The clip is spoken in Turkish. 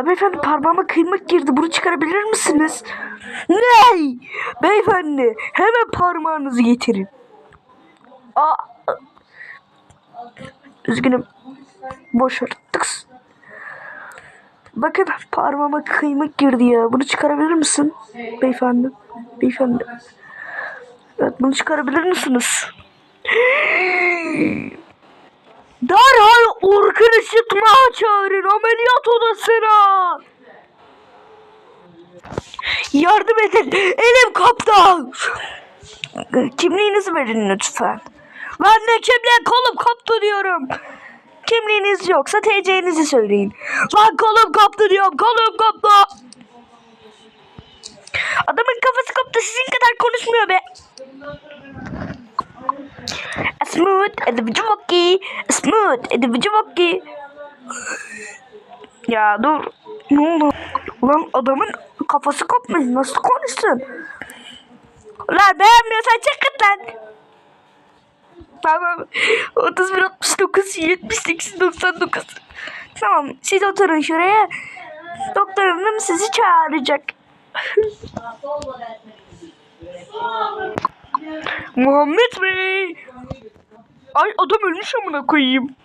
Ya beyefendi parmağıma kıymak girdi. Bunu çıkarabilir misiniz? Ne? Beyefendi hemen parmağınızı getirin. Aa. Üzgünüm. Boş ver. Tıks. Bakın parmağıma kıymak girdi ya. Bunu çıkarabilir misin? Beyefendi. Beyefendi. Evet bunu çıkarabilir misiniz? Derhal organ ışıtma çağırın ameliyat odasına. Yardım edin. Elim kaptı. Kimliğinizi verin lütfen. Ben de kimliğe kolum kaptı diyorum. Kimliğiniz yoksa TC'nizi söyleyin. Lan kolum kaptı diyorum. Kolum kaptı. Adamın kafası koptu. Sizin kadar konuşmuyor be. Smooth individual Smooth individual Ya dur. Ne oldu? Ulan adamın kafası kopmuş. Nasıl konuşsun? Ulan beğenmiyorsan çık git lan. Tamam. 31 69 78 99. Tamam. Siz oturun şuraya. Doktor hanım sizi çağıracak. Muhammed Bey. Ay adam ölmüş amına koyayım.